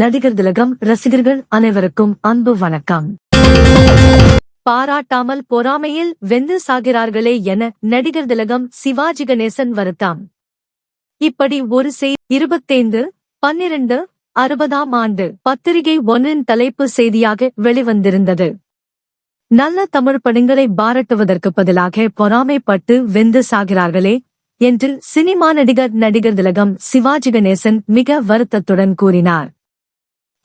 நடிகர் திலகம் ரசிகர்கள் அனைவருக்கும் அன்பு வணக்கம். பாராட்டாமல் பொறாமையில் வெந்து சாகிறார்களே என நடிகர் திலகம் சிவாஜி கணேசன் வருத்தாம். இப்படி ஒரு செய் இருபத்தைந்து பன்னிரண்டு அறுபதாம் ஆண்டு பத்திரிகை ஒன்றின் தலைப்பு செய்தியாக வெளிவந்திருந்தது. நல்ல தமிழ் படங்களை பாராட்டுவதற்கு பதிலாக பொறாமைப்பட்டு வெந்து சாகிறார்களே என்று சினிமா நடிகர் நடிகர் திலகம் சிவாஜி கணேசன் மிக வருத்தத்துடன் கூறினார்.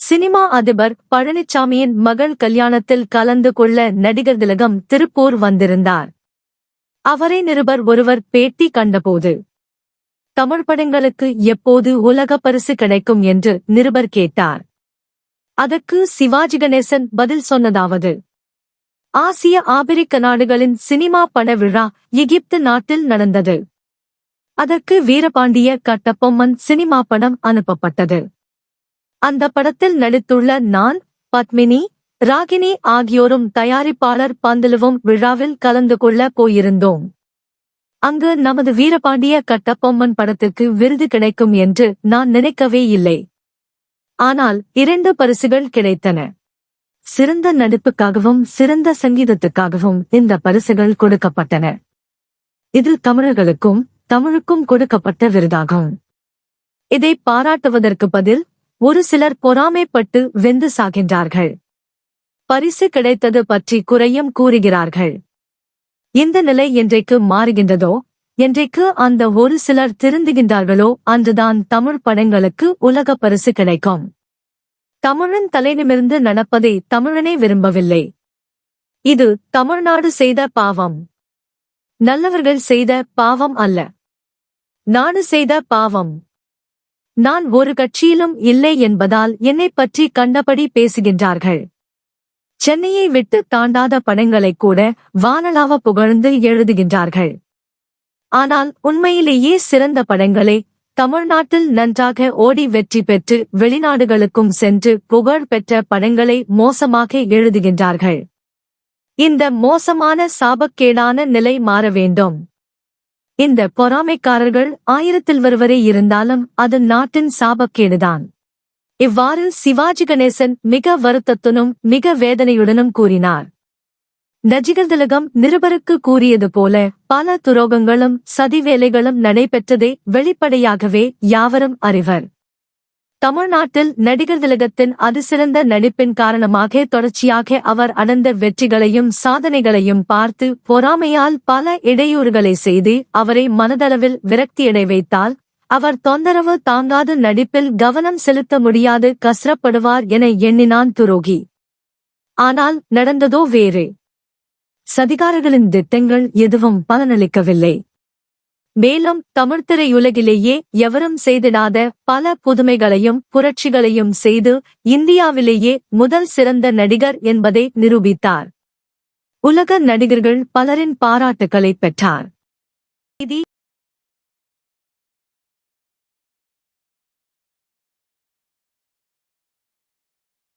சினிமா அதிபர் பழனிச்சாமியின் மகள் கல்யாணத்தில் கலந்து கொள்ள நடிகர் திலகம் திருப்பூர் வந்திருந்தார். அவரை நிருபர் ஒருவர் பேட்டி கண்டபோது தமிழ் படங்களுக்கு எப்போது உலக பரிசு கிடைக்கும்? என்று நிருபர் கேட்டார். அதற்கு சிவாஜி கணேசன் பதில் சொன்னதாவது ஆசிய ஆபிரிக்க நாடுகளின் சினிமா பட விழா எகிப்து நாட்டில் நடந்தது. அதற்கு வீரபாண்டிய கட்டபொம்மன் சினிமா படம் அனுப்பப்பட்டது. அந்த படத்தில் நடித்துள்ள நான் பத்மினி ராகினி ஆகியோரும் தயாரிப்பாளர் பந்தலுவும் விழாவில் கலந்து கொள்ள போயிருந்தோம். அங்கு நமது வீரபாண்டிய கட்டபொம்மன் படத்திற்கு விருது கிடைக்கும் என்று நான் நினைக்கவே இல்லை. ஆனால் இரண்டு பரிசுகள் கிடைத்தன. சிறந்த நடிப்புக்காகவும் சிறந்த சங்கீதத்துக்காகவும் இந்த பரிசுகள் கொடுக்கப்பட்டன. இது தமிழர்களுக்கும் தமிழுக்கும் கொடுக்கப்பட்ட விருதாகும். இதை பாராட்டுவதற்கு பதில் ஒரு சிலர் பொறாமைப்பட்டு வெந்து சாகின்றார்கள். பரிசு கிடைத்தது பற்றி குறையும் கூறுகிறார்கள். இந்த நிலை என்றைக்கு மாறுகின்றதோ என்றைக்கு அந்த ஒரு சிலர் திருந்துகின்றார்களோ அன்றுதான் தமிழ் படங்களுக்கு உலக பரிசு கிடைக்கும். தமிழன் தலைநிமிர்ந்து நடப்பதை தமிழனே விரும்பவில்லை. இது தமிழ்நாடு செய்த பாவம். நல்லவர்கள் செய்த பாவம் அல்ல. நாடு செய்த பாவம். நான் ஒரு கட்சியிலும் இல்லை என்பதால் என்னை பற்றி கண்டபடி பேசுகின்றார்கள். சென்னையை விட்டு தாண்டாத படங்களைக் கூட வானலாவ புகழ்ந்து எழுதுகின்றார்கள். ஆனால் உண்மையிலேயே சிறந்த படங்களை தமிழ்நாட்டில் நன்றாக ஓடி வெற்றி பெற்று வெளிநாடுகளுக்கும் சென்று புகழ் பெற்ற படங்களை மோசமாக எழுதுகின்றார்கள். இந்த மோசமான சாபக்கேடான நிலை மாற வேண்டும். இந்த பொறாமைக்காரர்கள் ஆயிரத்தில் ஒருவரே இருந்தாலும் அது நாட்டின் சாபக்கேடுதான் இவ்வாறு சிவாஜி கணேசன் மிக வருத்தத்துடனும் மிக வேதனையுடனும் கூறினார். நஜிகர்தலகம் நிருபருக்கு கூறியது போல பல துரோகங்களும் சதி வேலைகளும் நடைபெற்றதை வெளிப்படையாகவே யாவரும் அறிவர். தமிழ்நாட்டில் நடிகர் திலகத்தின் அதிசிறந்த நடிப்பின் காரணமாக தொடர்ச்சியாக அவர் அடைந்த வெற்றிகளையும் சாதனைகளையும் பார்த்து பொறாமையால் பல இடையூறுகளை செய்து அவரை மனதளவில் விரக்தியடை வைத்தால் அவர் தொந்தரவு தாங்காத நடிப்பில் கவனம் செலுத்த முடியாது கஷ்டப்படுவார் என எண்ணினான் துரோகி. ஆனால் நடந்ததோ வேறு. சதிகாரர்களின் திட்டங்கள் எதுவும் பலனளிக்கவில்லை. மேலும் தமிழ் திரையுலகிலேயே எவரும் செய்திடாத பல புதுமைகளையும் புரட்சிகளையும் செய்து இந்தியாவிலேயே முதல் சிறந்த நடிகர் என்பதை நிரூபித்தார். உலக நடிகர்கள் பலரின் பாராட்டுக்களை பெற்றார்.